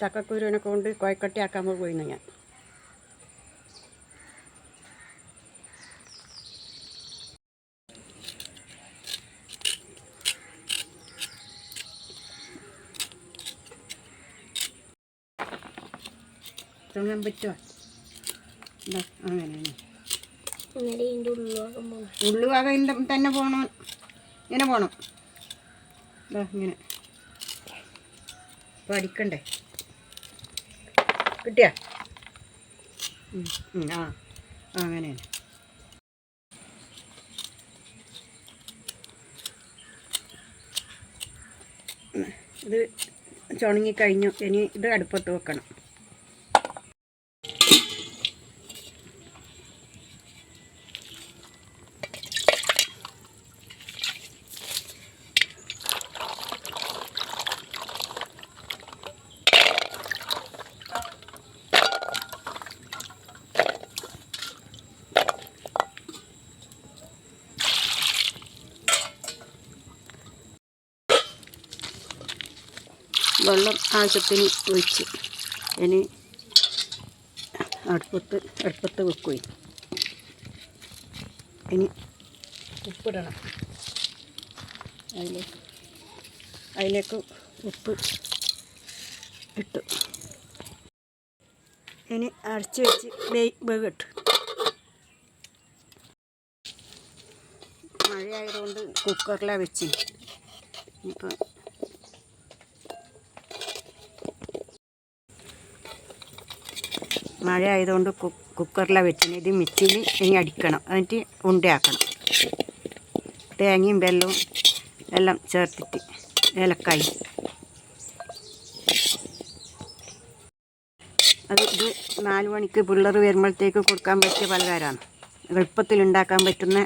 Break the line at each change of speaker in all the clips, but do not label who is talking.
ചക്കക്കുരുവിനെ കൊണ്ട് കോയക്കട്ടയാക്കാൻ പോയിരുന്നു ഞാൻ. തിന്നാൻ പറ്റുമോ
ഇതിന്റെ ഉള്ളിലോകം
തന്നെ. പോകണം ഇങ്ങനെ പോകണം ഇതാ ഇങ്ങനെ. അപ്പോൾ അടിക്കണ്ടേ കിട്ടിയാ ആ അങ്ങനെ ഇത് ചുണങ്ങി കഴിഞ്ഞു ഇനി ഇത് അടുപ്പത്ത് വെക്കണം. വെള്ളം ആവശ്യത്തിന് ഒഴിച്ച് ഇനി അടുപ്പത്ത് അടുപ്പത്ത് വെക്കുകയും ഇനി ഉപ്പിടണം. അതിലേക്ക് അതിലേക്ക് ഉപ്പ് ഇട്ടു. ഇനി അരച്ച് വെച്ച് വേഗട്ട് മഴയായതുകൊണ്ട് കുക്കറിലാണ് വെച്ച്. ഇപ്പം മഴ ആയതുകൊണ്ട് കുക്കറിലാണ് വെച്ചിന്. ഇത് മിക്സിയിൽ ഇനി അടിക്കണം. എന്നിട്ട് ഉണ്ടയാക്കണം. തേങ്ങയും വെല്ലവും എല്ലാം ചേർത്തിട്ട് ഏലക്കായി. അത് ഇത് നാല് മണിക്ക് പിള്ളേർ വരുമ്പോഴത്തേക്ക് കൊടുക്കാൻ പറ്റിയ പലഹാരമാണ്. എളുപ്പത്തിൽ ഉണ്ടാക്കാൻ പറ്റുന്ന.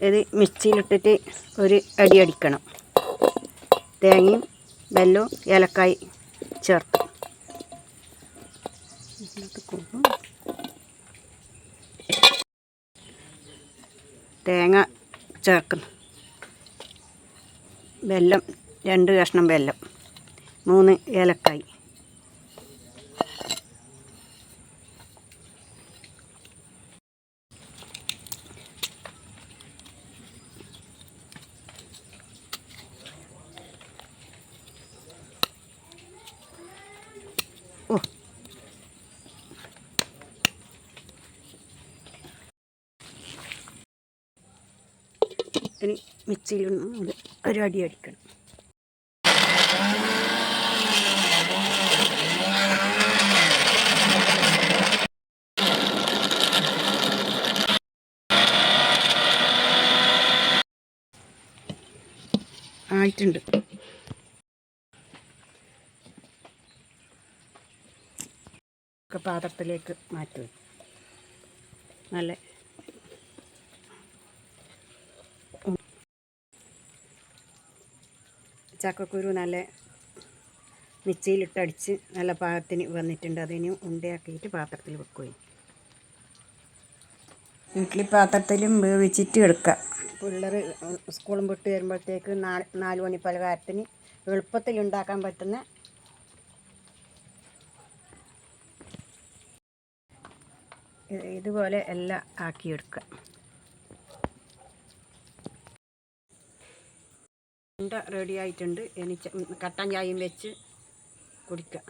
ഇത് മിക്സിയിലിട്ടിട്ട് ഒരു അടി അടിക്കണം. തേങ്ങയും വെല്ലവും ഏലക്കായി ചേർത്ത്. തേങ്ങ ചേർക്കുന്നു വെല്ലം രണ്ട് കഷ്ണം വെല്ലം മൂന്ന് ഏലക്കായി ഇനി മിക്സിയിൽ മിക്സിയിലൊന്ന് ഒരു അടി അടിക്കണം. ആയിട്ടുണ്ട്. പാത്രത്തിലേക്ക് മാറ്റുക നല്ല ചക്കക്കുരു നല്ല മിക്സിയിലിട്ടടിച്ച് നല്ല പാകത്തിന് വന്നിട്ടുണ്ട്. അതിന് ഉണ്ടയാക്കിയിട്ട് പാത്രത്തിൽ വെക്കുകയും. ഇഡ്ഡലി പാത്രത്തിലും വേവിച്ചിട്ട് എടുക്കുക. പിള്ളേർ സ്കൂളും വിട്ട് വരുമ്പോഴത്തേക്ക് നാല് നാല് മണി പലഹാരത്തിന് എളുപ്പത്തിൽ ഉണ്ടാക്കാൻ പറ്റുന്ന ഇതുപോലെ എല്ലാം ആക്കിയെടുക്കുക. ഉണ്ട റെഡി ആയിട്ടുണ്ട്. എനിക്ക് കട്ടൻ ചായയും വെച്ച് കുടിക്കുക